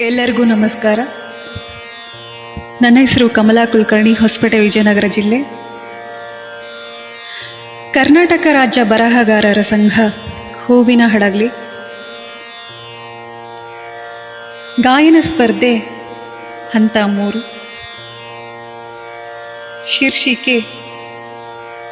ಎಲ್ಲರಿಗೂ ನಮಸ್ಕಾರ. ನನ್ನ ಹೆಸರು ಕಮಲಾ ಕುಲಕರ್ಣಿ, ಹೊಸಪೇಟೆ ವಿಜಯನಗರ ಜಿಲ್ಲೆ. ಕರ್ನಾಟಕ ರಾಜ್ಯ ಬರಹಗಾರರ ಸಂಘ, ಹೂವಿನ ಹಡಗಲಿ. ಗಾಯನ ಸ್ಪರ್ಧೆ, ಹಂತ ಮೂರು. ಶೀರ್ಷಿಕೆ,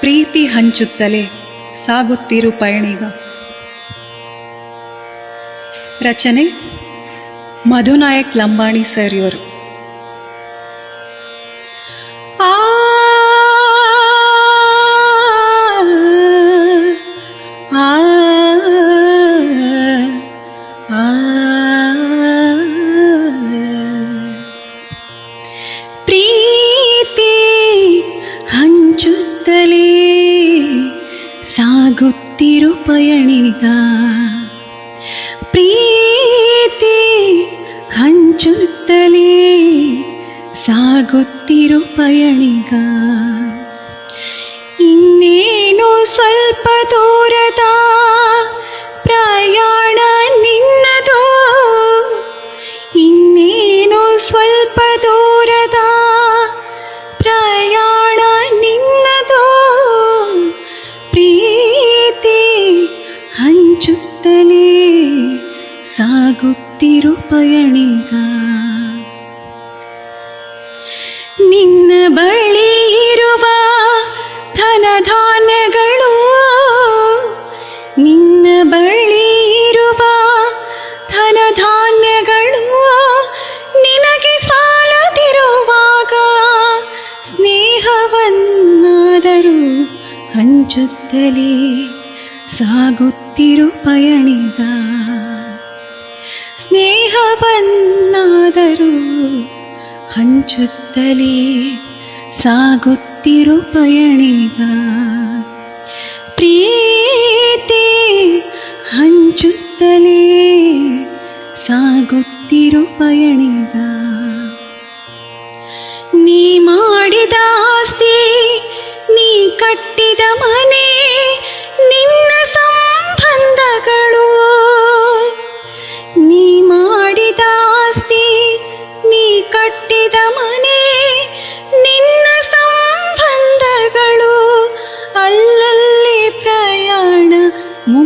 ಪ್ರೀತಿ ಹಂಚುತ್ತಲೇ ಸಾಗುತ್ತಿರು ಪಯಣಿಗ. ರಚನೆ मधुनायक लंबाणी सर ಪಯಣಿಗ. ನಿನ್ನ ಬಳಿ ಇರುವ ಧನಧಾನ್ಯಗಳು, ನಿನ್ನ ಬಳಿ ಇರುವ ಧನಧಾನ್ಯಗಳು, ನಿನಗೆ ಸಾಲದಿರುವಾಗ ಸ್ನೇಹವನ್ನಾದರೂ ಹಂಚುತ್ತಲೇ ಸಾಗುತ್ತಿರು ಪಯಣಿಗ. ಸ್ನೇಹವನ್ನಾದರೂ ಹಂಚುತ್ತಲೇ ಸಾಗುತ್ತಿರು ಪಯಣಿಗ. ಪ್ರೀತಿ ಹಂಚುತ್ತಲೇ ಸಾಗುತ್ತಿರು ಪಯಣಿಗ. ನೀ ಮಾಡಿದ ಆಸ್ತಿ ನೀ ಕಟ್ಟಿದ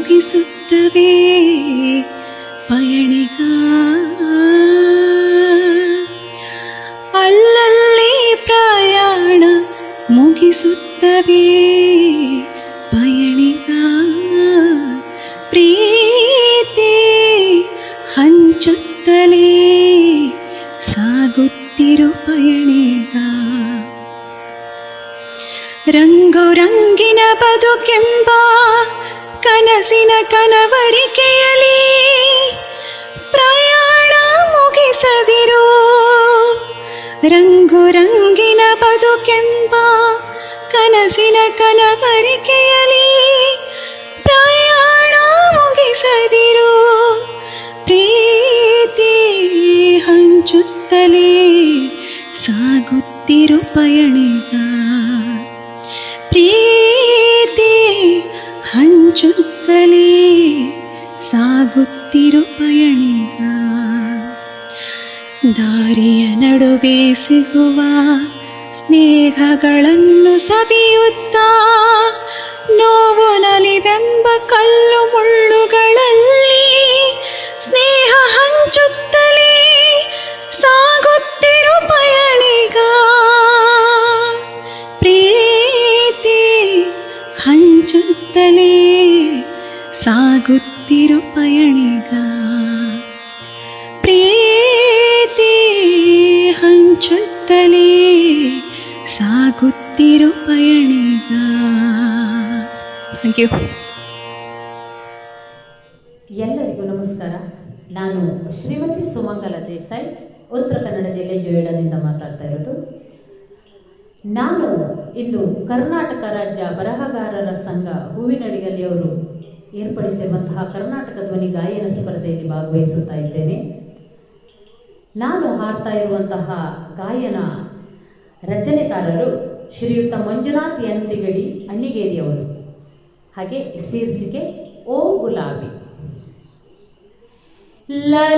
ಮುಗಿಸುತ್ತವೆ ಪಯಣಿಗ. ಅಲ್ಲಲ್ಲಿ ಪ್ರಯಾಣ ಮುಗಿಸುತ್ತವೆ ಪಯಣಿಗ. ಪ್ರೀತಿ ಹಂಚುತ್ತಲೇ ಸಾಗುತ್ತಿರು ಪಯಣಿಗ. ರಂಗು ರಂಗಿನ ಬದುಕೆಂಬ ಕನಸಿನ ಕನವರಿಕೆಯಲಿ ಪ್ರಯಾಣ ಮುಗಿಸದಿರು. ರಂಗು ರಂಗಿನ ಬದುಕೆಂಬ ಕನಸಿನ ಕನವರಿಕೆಯಲಿ ಪ್ರಯಾಣ ಮುಗಿಸದಿರು. ಪ್ರೀತಿ ಹಂಚುತ್ತಲೇ ಸಾಗುತ್ತಿರು ಪಯಣಿಗ. ಪ್ರೀತಿ ಹಂಚುತ್ತಲೇ ಸಾಗುತ್ತಿರು ಪಯಣಿಗ ದಾರಿಯ ನಡುವೆ ಸಿಗುವ ಸ್ನೇಹಗಳನ್ನು ಸವಿಯುತ್ತಾ ನೋವು ನಲಿವೆಂಬ ಕಲ್ಲು ಮುಳ್ಳುಗಳಲ್ಲಿ ಸ್ನೇಹ ಹಂಚುತ್ತಲೇ ಸಾಗುತ್ತಿರು ಪಯಣಿಗ ಹಂಚುತ್ತಲೇ ಸಾಗುತ್ತಿರು ಪಯಣಿಗ. ಪ್ರೀತಿ ಹಂಚುತ್ತಲೇ ಸಾಗುತ್ತಿರು ಪಯಣಿಗ. Thank you. ಎಲ್ಲರಿಗೂ ನಮಸ್ಕಾರ. ನಾನು ಶ್ರೀಮತಿ ಸುಮಂಗಲ ದೇಸಾಯಿ, ಉತ್ತರ ಕನ್ನಡ ಜಿಲ್ಲೆ ಜೋಯಿಡಾದಿಂದ ಮಾತಾಡ್ತಾ ಇರೋದು. ನಾನು ಇಂದು ಕರ್ನಾಟಕ ರಾಜ್ಯ ಬರಹಗಾರರ ಸಂಘ ಹೂವಿನಡಿಗಲ್ಲಿಯವರು ಏರ್ಪಡಿಸಿರುವಂತಹ ಕರ್ನಾಟಕ ಧ್ವನಿ ಗಾಯನ ಸ್ಪರ್ಧೆಯಲ್ಲಿ ಭಾಗವಹಿಸುತ್ತಾ ಇದ್ದೇನೆ. ನಾನು ಹಾಡ್ತಾ ಇರುವಂತಹ ಗಾಯನ ರಚನೆಕಾರರು ಶ್ರೀಯುತ ಮಂಜುನಾಥ್ ಯಂತಿಗಡಿ ಅಣ್ಣಿಗೇರಿಯವರು. ಹಾಗೆ ಶೀರ್ಷಿಕೆ ಓ ಗುಲಾಬಿ. La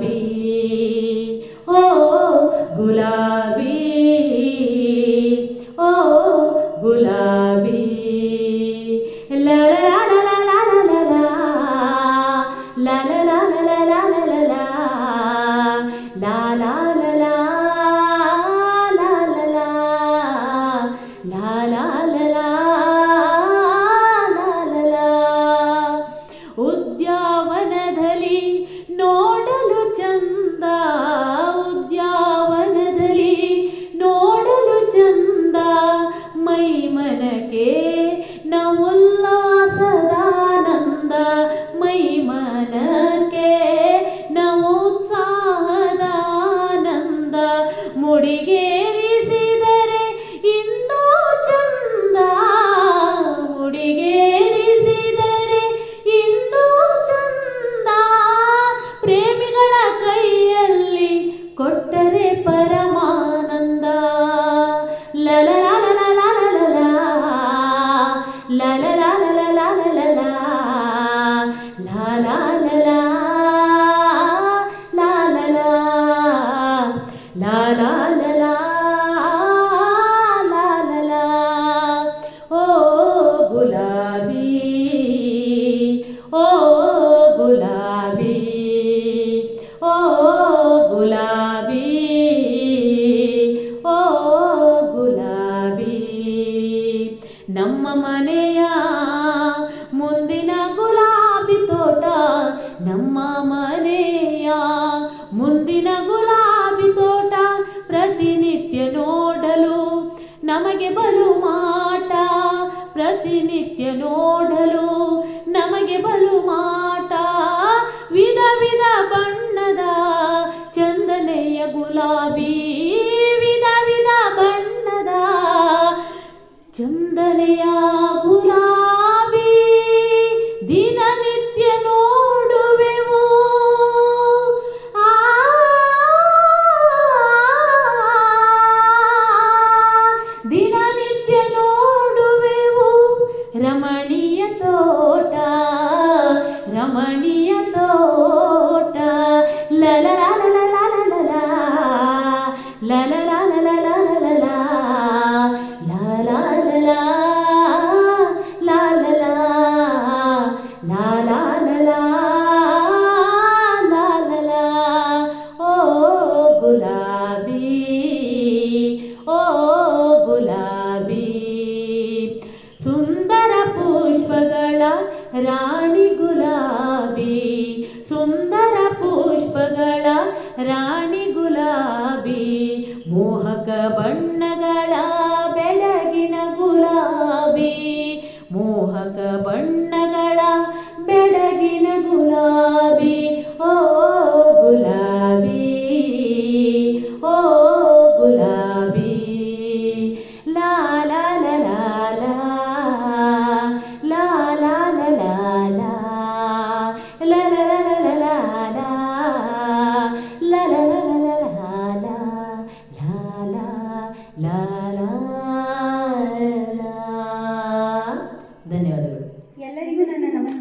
be ಮನ Oh. Rani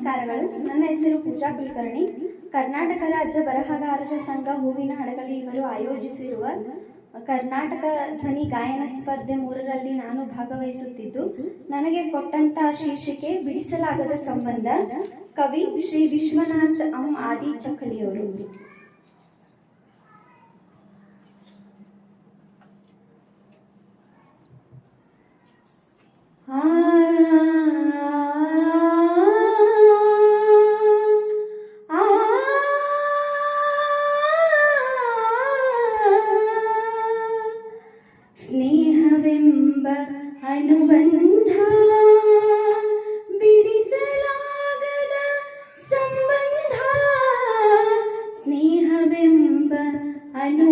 ನಮಸ್ಕಾರಗಳು ನನ್ನ ಹೆಸರು ಪೂಜಾ ಕುಲಕರ್ಣಿ. ಕರ್ನಾಟಕ ರಾಜ್ಯ ಬರಹಗಾರರ ಸಂಘ ಹೂವಿನ ಹಡಗಲಿ ಇವರು ಆಯೋಜಿಸಿರುವ ಕರ್ನಾಟಕ ಧ್ವನಿ ಗಾಯನ ಸ್ಪರ್ಧೆ ಮೂರರಲ್ಲಿ ನಾನು ಭಾಗವಹಿಸುತ್ತಿದ್ದು, ನನಗೆ ಕೊಟ್ಟಂತಹ ಶೀರ್ಷಿಕೆ ಬಿಡಿಸಲಾಗದ ಸಂಬಂಧ ಕವಿ ಶ್ರೀ ವಿಶ್ವನಾಥ್ ಅಂ ಆದಿ ಚಕ್ಕಲಿಯವರು ಆ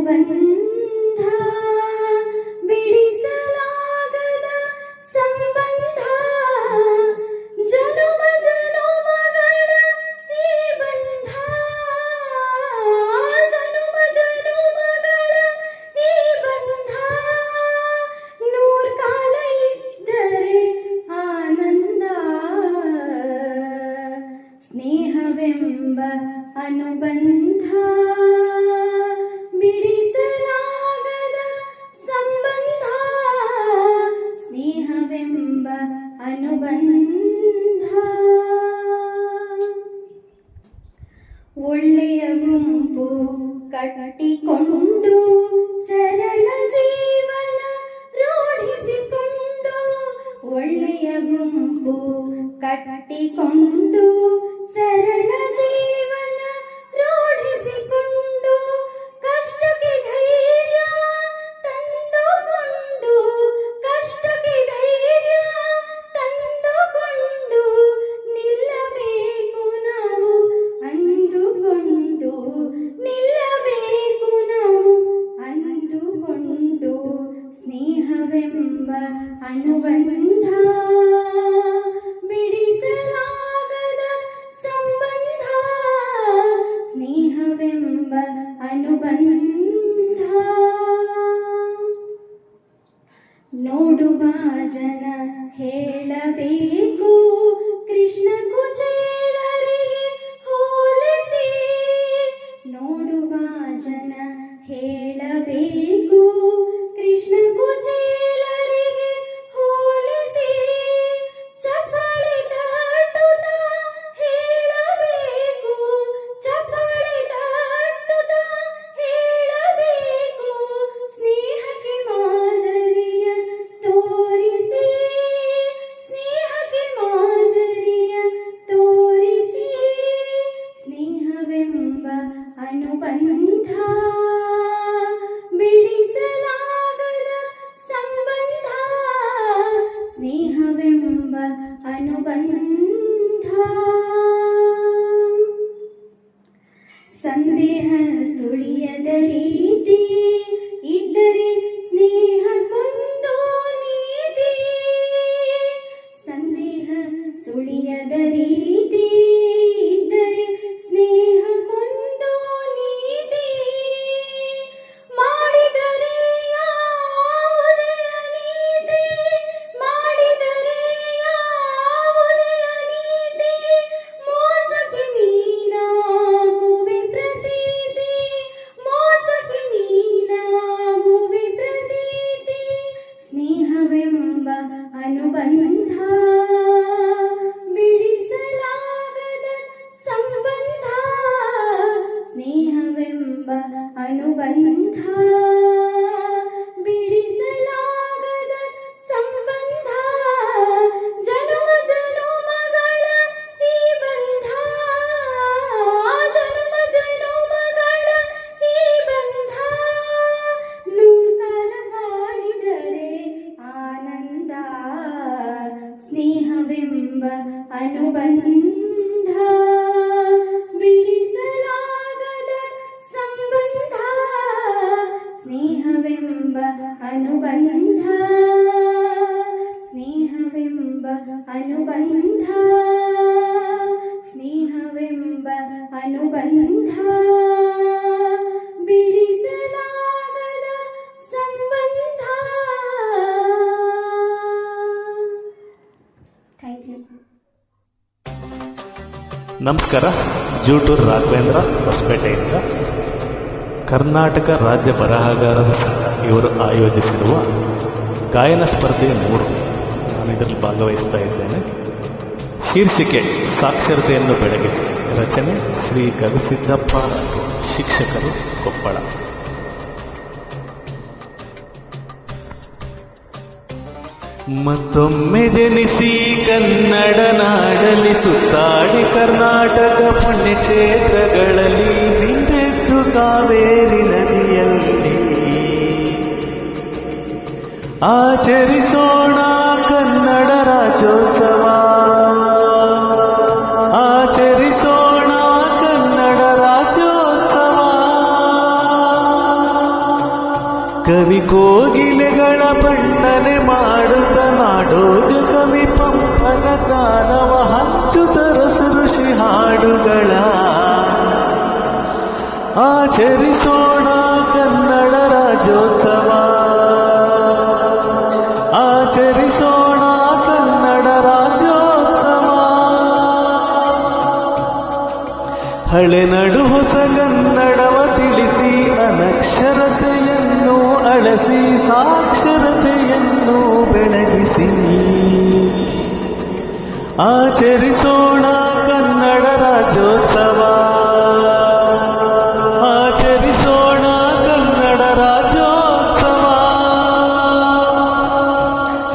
Bình. ಕಟ್ಟಿಕೊಂಡು ಸರಳ ಜೀವನ ರೂಢಿಸಿಕೊಂಡು ಒಳ್ಳೆಯ ಗುಂಪು ಕಟ್ಟಿಕೊಂಡು 问他。स्नेहबिम्ब अनुबन्ध ನಮಸ್ಕಾರ. ಜೂಟೂರ್ ರಾಘವೇಂದ್ರ ಹೊಸಪೇಟೆಯಿಂದ ಕರ್ನಾಟಕ ರಾಜ್ಯ ಬರಹಗಾರರ ಸಂಘ ಇವರು ಆಯೋಜಿಸಿರುವ ಗಾಯನ ಸ್ಪರ್ಧೆ ಮೂರು. ನಾನು ಇದರಲ್ಲಿ ಭಾಗವಹಿಸ್ತಾ ಇದ್ದೇನೆ. ಶೀರ್ಷಿಕೆ ಸಾಕ್ಷರತೆಯನ್ನು ಬೆಳಗಿಸಿ. ರಚನೆ ಶ್ರೀ ಗವಿಸಿದ್ದಪ್ಪ ಶಿಕ್ಷಕರು ಕೊಪ್ಪಳ. ಮತ್ತೊಮ್ಮೆ ಜನಿಸಿ ಕನ್ನಡ ನಾಡಲಿ ಸುತ್ತಾಡಿ ಕರ್ನಾಟಕ ಪುಣ್ಯಕ್ಷೇತ್ರಗಳಲ್ಲಿ ಬಿಂದೆದ್ದು ಕಾವೇರಿ ನದಿಯಲ್ಲಿ. ಆಚರಿಸೋಣ ಕನ್ನಡ ರಾಜ್ಯೋತ್ಸವ. ಆಚರಿಸೋಣ ಕನ್ನಡ ರಾಜ್ಯೋತ್ಸವ. ಕವಿ ಕೋಗಿಲೆಗಳ ಮಾಡುತ್ತ ನಾಡೋಜ ಕವಿ ಪಂಪನ ಜ್ಞಾನವ ಹಂಚುತ್ತ ರಸ ಋಷಿ ಹಾಡುಗಳ. ಆಚರಿಸೋಣ ಕನ್ನಡ ರಾಜ್ಯೋತ್ಸವ. ಆಚರಿಸೋಣ ಕನ್ನಡ ರಾಜ್ಯೋತ್ಸವ. ಹಳೆ ನಡು ಹೊಸಗನ್ನಡವ ತಿಳಿಸಿ ಅನಕ್ಷರತೆಯನ್ನು ಅಳಸಿ ಸಾಕ್ಷರತೆಯನ್ನು ಬೆಳಗಿಸಿ. ಆಚರಿಸೋಣ ಕನ್ನಡ ರಾಜ್ಯೋತ್ಸವ. ಆಚರಿಸೋಣ ಕನ್ನಡ ರಾಜ್ಯೋತ್ಸವ.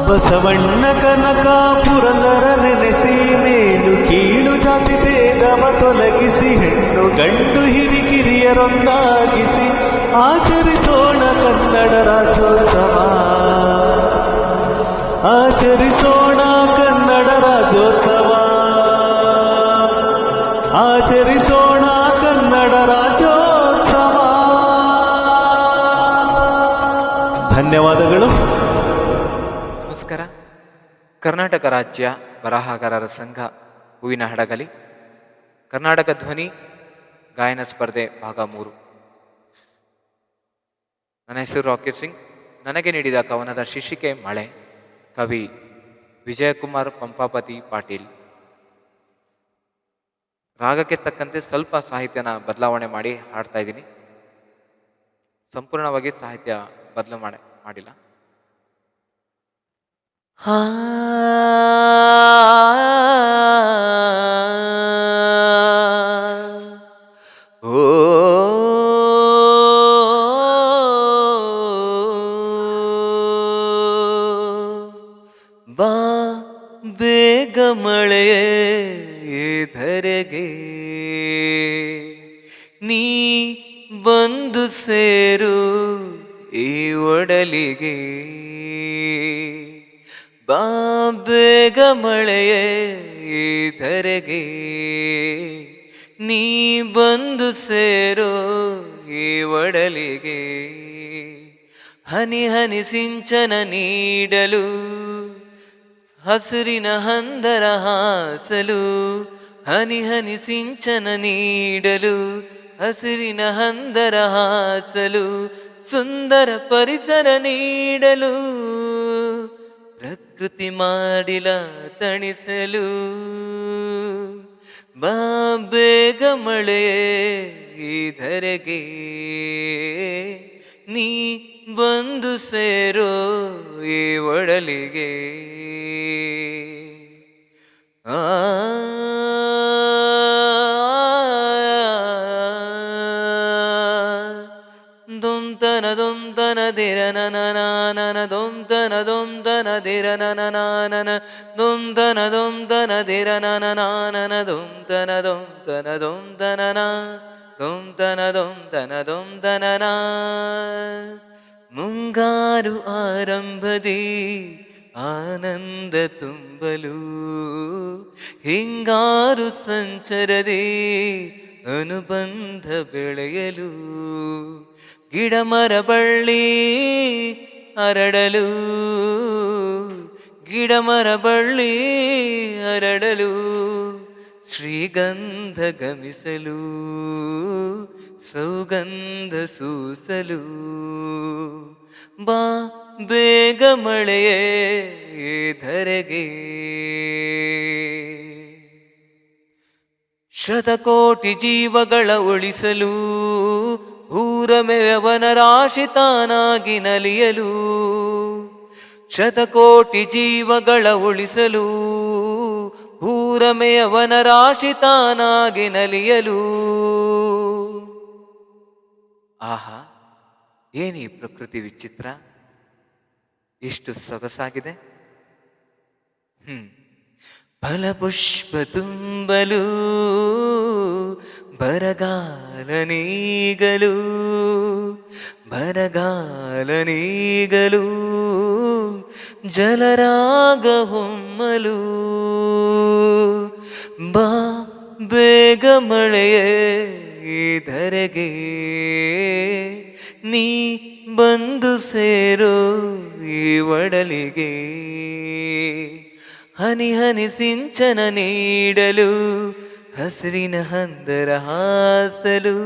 ಬಸವಣ್ಣ ಕನಕ ಪುರಂದರ ನೆನೆಸಿ, ಮೇಲು ಕೀಳು ಜಾತಿ ಭೇದವ ತೊಲಗಿಸಿ, ಹೆಣ್ಣು ಗಂಡು ಹಿರಿಕಿರಿಯರೊಂದಾಗಿಸಿ ಆಚರಿಸೋಣ ಕನ್ನಡ ರಾಜ್ಯೋತ್ಸವ. ಆಚರಿಸೋಣ ಕನ್ನಡ ರಾಜ್ಯೋತ್ಸವ. ಆಚರಿಸೋಣ ಕನ್ನಡ ರಾಜ್ಯೋತ್ಸವ. ಧನ್ಯವಾದಗಳು. ನಮಸ್ಕಾರ. ಕರ್ನಾಟಕ ರಾಜ್ಯ ಬರಹಗಾರರ ಸಂಘ ಹೂವಿನ ಹಡಗಲಿ. ಕರ್ನಾಟಕ ಧ್ವನಿ ಗಾಯನ ಸ್ಪರ್ಧೆ ಭಾಗ ಮೂರು. ನನ್ನ ಹೆಸರು ರಾಕೇಶ್ ಸಿಂಗ್. ನನಗೆ ನೀಡಿದ ಕವನದ ಶೀರ್ಷಿಕೆ ಮಳೆ. ಕವಿ ವಿಜಯಕುಮಾರ್ ಪಂಪಾಪತಿ ಪಾಟೀಲ್. ರಾಗಕ್ಕೆ ತಕ್ಕಂತೆ ಸ್ವಲ್ಪ ಸಾಹಿತ್ಯನ ಬದಲಾವಣೆ ಮಾಡಿ ಹಾಡ್ತಾ ಇದ್ದೀನಿ. ಸಂಪೂರ್ಣವಾಗಿ ಸಾಹಿತ್ಯ ಬದಲು ಮಾಡಿ, ಮಾಡಿಲ್ಲ. ಹಾ ಬಾ ಬೇಗ ಮಳೆಯೇ ಧರೆಗೆ ನೀ ಬಂದು ಸೇರೋ ಈ ಒಡಲಿಗೆ. ಹನಿ ಹನಿ ಸಿಂಚನ ನೀಡಲು, ಹಸಿರಿನ ಹಂದರ ಹಾಸಲು, ಹನಿ ಹನಿ ಸಿಂಚನ ನೀಡಲು, ಹಸಿರಿನ ಹಂದರ ಹಾಸಲು, ಸುಂದರ ಪರಿಸರ ನೀಡಲು. ಪ್ರಕೃತಿ ಮಾಡಿಲ ತಣಿಸಲು. ಬೇಗ ಮಳೆ ಧರೆಗೆ ನೀ ಬಂದು ಸೇರೋ ಈ ಒಡಲಿಗೆ. ಆ ನನ ನಾನನ ದೊಂತನ ದೊಂತನ ದೊಂತನ ನಾ ದೊಂತನ ದೊಂತನ ದೊಂತನ ನಾ ಮುಂಗಾರು ಆರಂಭದಿ ಆನಂದ ತುಂಬಲು, ಹಿಂಗಾರು ಸಂಚರದೆ ಅನುಬಂಧ ಬೆಳೆಯಲು ಗಿಡ ಮರ ಬಳ್ಳಿ ಹರಡಲು. ಗಿಡ ಮರ ಬಳ್ಳಿ ಹರಡಲು, ಶ್ರೀಗಂಧ ಗಮಿಸಲು, ಸೌಗಂಧ ಸೂಸಲು. ಬಾ ಬೇಗ ಮಳೆಯೇ ಧರೆಗೆ. ಶತಕೋಟಿ ಜೀವಗಳ ಉಳಿಸಲು ಊರಮೆಯವನ ರಾಶಿ ತಾನಾಗಿ ನಲಿಯಲು. ಶತಕೋಟಿ ಜೀವಗಳ ಉಳಿಸಲು ಭೂರಮೆಯವನ ರಾಶಿ ತಾನಾಗಿ ನಲಿಯಲು. ಆಹಾ ಈ ಪ್ರಕೃತಿ ವಿಚಿತ್ರ? ಎಷ್ಟು ಸೊಗಸಾಗಿದೆ. ಹ್ಮ್ ಫಲಪುಷ್ಪ ತುಂಬಲು ಬರಗಾಲ ನೀಗಲು ಬರಗಾಲ ನೀಗಲು, ಜಲರಾಗ ಹೊಮ್ಮಲು. ಬಾ, ಬೇಗ ಮಳೆಯೇ ಧರೆಗೆ. ನೀ ಬಂದು ಸೇರು ಈ ಒಡಲಿಗೆ. ಹನಿ ಹನಿ ಸಿಂಚನ ನೀಡಲು, ಹಸಿರಿನ ಹಂದರ ಹಾಸಲು.